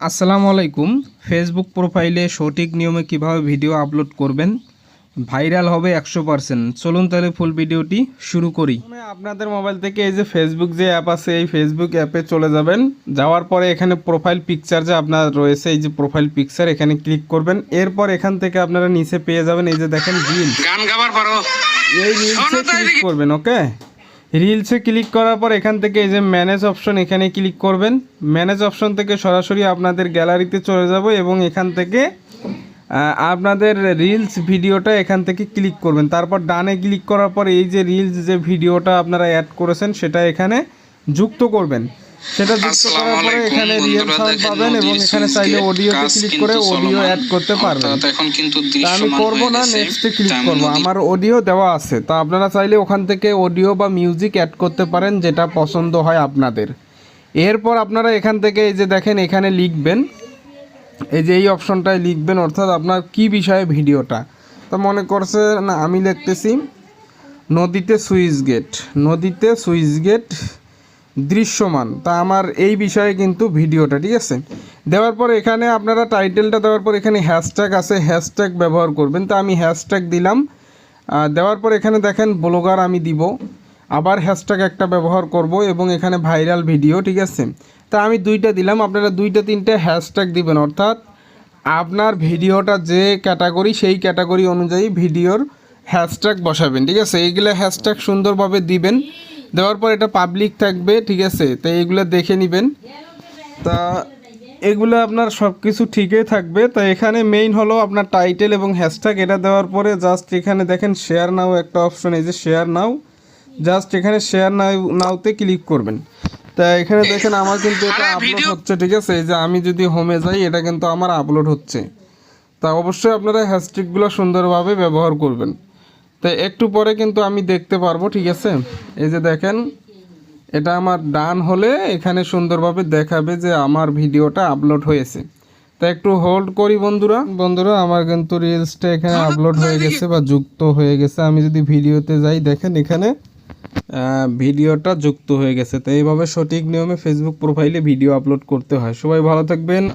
আসসালামু আলাইকুম। ফেসবুক প্রোফাইলে সঠিক নিয়মে কীভাবে ভিডিও আপলোড করবেন? ভাইরাল হবে একশো পার্সেন্ট চলুন তাহলে ফুল ভিডিওটি শুরু করি। আপনাদের মোবাইল থেকে এই যে ফেসবুক যে অ্যাপ আছে এই ফেসবুক অ্যাপে চলে যাবেন। যাওয়ার পরে এখানে প্রোফাইল পিকচার যে আপনার রয়েছে এই যে প্রোফাইল পিকচার এখানে ক্লিক করবেন। এরপর এখান থেকে আপনারা নিচে পেয়ে যাবেন এই যে দেখেন রিল গান গাবার পারো। এই রিলসে ক্লিক করবেন ওকে রিলসে ক্লিক করার পর এখান থেকে এই যে ম্যানেজ অপশন এখানে ক্লিক করবেন। ম্যানেজ অপশন থেকে সরাসরি আপনাদের গ্যালারিতে চলে যাব এবং এখান থেকে আপনাদের রিলস ভিডিওটা এখান থেকে ক্লিক করবেন। তারপর ডানে ক্লিক করার পর এই যে রিলস যে ভিডিওটা আপনারা অ্যাড করেছেন, সেটা এখানে যুক্ত করবেন। সেটা যুক্ত করার পরে এখানে রিয়েল সাউন্ড পাবেন এবং এখানে চাইলে অডিওতে ক্লিক করে অডিও অ্যাড করতে পারবেন এখন কিন্তু আমি করব না। নেক্সটে ক্লিক করব। আমার অডিও দেওয়া আছে। তো আপনারা চাইলে ওখান থেকে অডিও বা মিউজিক অ্যাড করতে পারেন যেটা পছন্দ হয় আপনাদের। এরপর আপনারা এখান থেকে এই যে দেখেন এখানে লিখবেন। এই যে এই অপশনটায় লিখবেন অর্থাৎ আপনার কি বিষয়ে ভিডিওটা। তো মনে করছে না আমি লিখতেছি নদীতে সুইচ গেট। নদীতে সুইচ গেট দৃশ্যমান। তা আমার এই বিষয়ে কিন্তু ভিডিওটা, ঠিক আছে? দেওয়ার পর এখানে আপনারা টাইটেলটা দেওয়ার পর এখানে হ্যাশট্যাগ আছে হ্যাশট্যাগ ব্যবহার করবেন। তা আমি হ্যাশট্যাগ দিলাম। দেওয়ার পর এখানে দেখেন ব্লগার আমি দিব। আবার হ্যাশট্যাগ একটা ব্যবহার করব এবং এখানে ভাইরাল ভিডিও ঠিক আছে? তা আমি দুইটা দিলাম। আপনারা দুইটা, তিনটে হ্যাশট্যাগ দিবেন। অর্থাৎ আপনার ভিডিওটা যে ক্যাটাগরি সেই ক্যাটাগরি অনুযায়ী ভিডিওর হ্যাশট্যাগ বসাবেন, ঠিক আছে? এইগুলো হ্যাশট্যাগ সুন্দরভাবে দিবেন। দেওয়ার পর এটা পাবলিক থাকবে ঠিক আছে? তো এগুলো দেখে নেবেন। তা এগুলো আপনার সব কিছু ঠিকই থাকবে। তো এখানে মেইন হলো আপনার টাইটেল এবং হ্যাশট্যাগ এটা দেওয়ার পরে জাস্ট এখানে দেখেন শেয়ার নাও একটা অপশন এই যে শেয়ার নাও জাস্ট এখানে শেয়ার নাও নাওতে ক্লিক করবেন। তা এখানে দেখেন আমার কিন্তু এটা আপলোড হচ্ছে ঠিক আছে? এই যে আমি যদি হোমে যাই এটা কিন্তু আমার আপলোড হচ্ছে। তা অবশ্যই আপনারা হ্যাশট্যাগুলো সুন্দরভাবে ব্যবহার করবেন। তো একটু পরে কিন্তু আমি দেখতে পারব ঠিক আছে? এই যে দেখেন এটা আমার ডান হলে এখানে সুন্দরভাবে দেখাবে যে আমার ভিডিওটা আপলোড হয়েছে। তো একটু হোল্ড করি বন্ধুরা। বন্ধুরা আমার কিন্তু রিলসটা এখানে আপলোড হয়ে গেছে বা যুক্ত হয়ে গেছে। আমি যদি ভিডিওতে যাই দেখেন এখানে ভিডিওটা যুক্ত হয়ে গেছে। তো এইভাবে সঠিক নিয়মে ফেসবুক প্রোফাইলে ভিডিও আপলোড করতে হয়। সবাই ভালো থাকবেন।